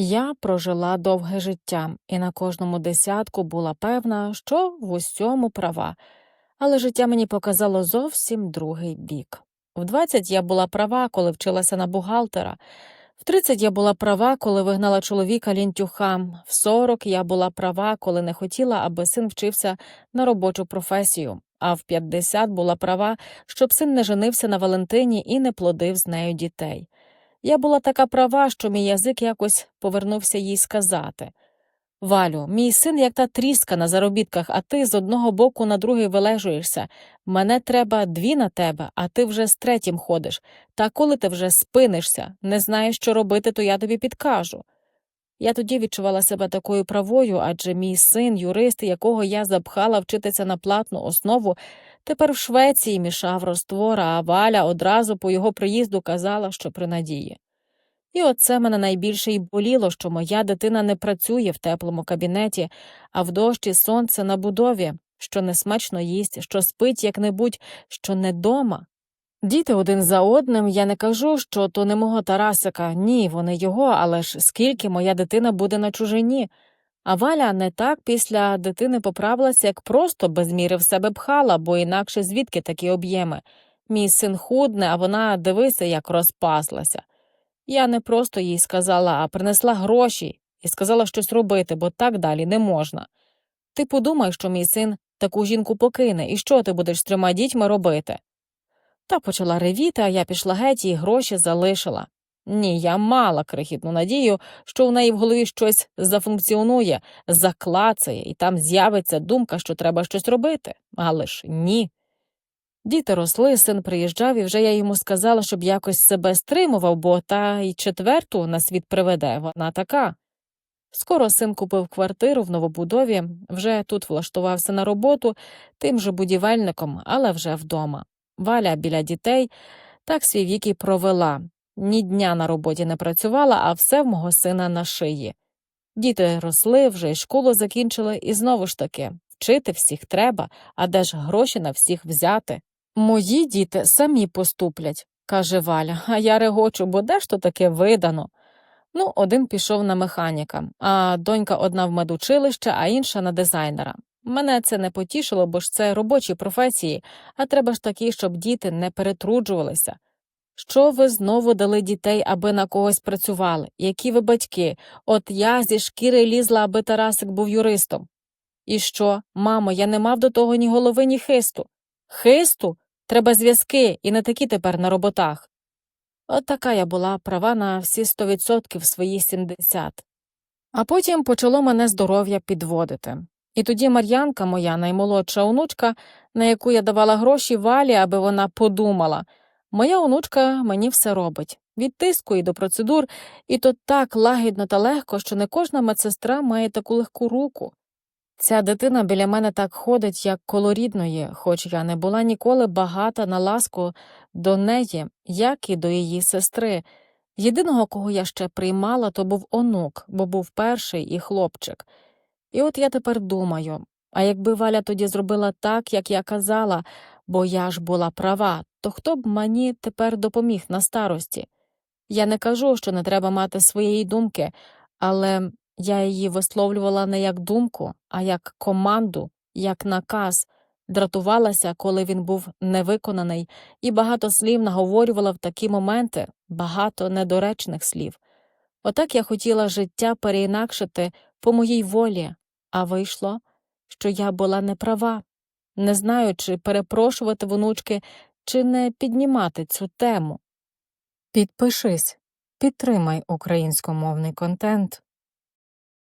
Я прожила довге життя і на кожному десятку була певна, що в усьому права, але життя мені показало зовсім другий бік. В 20 я була права, коли вчилася на бухгалтера, в 30 я була права, коли вигнала чоловіка лінтюхам, в 40 я була права, коли не хотіла, аби син вчився на робочу професію, а в 50 була права, щоб син не женився на Валентині і не плодив з нею дітей. Я була така права, що мій язик якось повернувся їй сказати Валю, мій син як та тріска на заробітках, а ти з одного боку на другий вилежуєшся. Мене треба дві на тебе, а ти вже з третім ходиш. Та коли ти вже спинишся, не знаєш, що робити, то я тобі підкажу. Я тоді відчувала себе такою правою, адже мій син, юрист, якого я запхала вчитися на платну основу, тепер в Швеції мішав роствора, а Валя одразу по його приїзду казала, що при надії. І оце мене найбільше й боліло, що моя дитина не працює в теплому кабінеті, а в дощі сонце на будові, що несмачно їсть, що спить як-небудь, що не дома. Діти один за одним, я не кажу, що то не мого Тарасика, ні, вони його, але ж скільки моя дитина буде на чужині. А Валя не так після дитини поправилася, як просто без міри в себе пхала, бо інакше звідки такі об'єми. Мій син худне, а вона дивися, як розпаслася. Я не просто їй сказала, а принесла гроші і сказала щось робити, бо так далі не можна. Ти подумай, що мій син таку жінку покине, і що ти будеш з трьома дітьми робити? Та почала ревіти, а я пішла геть і гроші залишила. Ні, я мала крихітну надію, що в неї в голові щось зафункціонує, заклацає, і там з'явиться думка, що треба щось робити. Але ж ні. Діти росли, син приїжджав, і вже я йому сказала, щоб якось себе стримував, бо та й четверту на світ приведе, вона така. Скоро син купив квартиру в новобудові, вже тут влаштувався на роботу тим же будівельником, але вже вдома. Валя біля дітей так свій вік і провела. Ні дня на роботі не працювала, а все в мого сина на шиї. Діти росли, вже й школу закінчили, і знову ж таки вчити всіх треба, а де ж гроші на всіх взяти. Мої діти самі поступлять, каже Валя, а я регочу, бо де ж то таке видано. Ну, один пішов на механіка, а донька одна в медучилище, а інша на дизайнера. Мене це не потішило, бо ж це робочі професії, а треба ж такі, щоб діти не перетруджувалися. Що ви знову дали дітей, аби на когось працювали? Які ви батьки? От я зі шкіри лізла, аби Тарасик був юристом. І що, мамо, я не мав до того ні голови, ні хисту. Хисту? Треба зв'язки, і не такі тепер на роботах. От така я була права на всі сто відсотків свої сімдесят. А потім почало мене здоров'я підводити. І тоді Мар'янка, моя наймолодша онучка, на яку я давала гроші валі, аби вона подумала. Моя онучка мені все робить від тиску і до процедур, і то так лагідно та легко, що не кожна медсестра має таку легку руку. Ця дитина біля мене так ходить, як коло рідної, хоч я не була ніколи багата на ласку до неї, як і до її сестри. Єдиного, кого я ще приймала, то був онук, бо був перший і хлопчик. І от я тепер думаю а якби Валя тоді зробила так, як я казала, бо я ж була права, то хто б мені тепер допоміг на старості? Я не кажу, що не треба мати своєї думки, але я її висловлювала не як думку, а як команду, як наказ, дратувалася, коли він був невиконаний, і багато слів наговорювала в такі моменти, багато недоречних слів. Отак я хотіла життя переінакшити по моїй волі, а вийшло, що я була неправа, не знаю, чи перепрошувати внучки, чи не піднімати цю тему. Підпишись, підтримай українськомовний контент.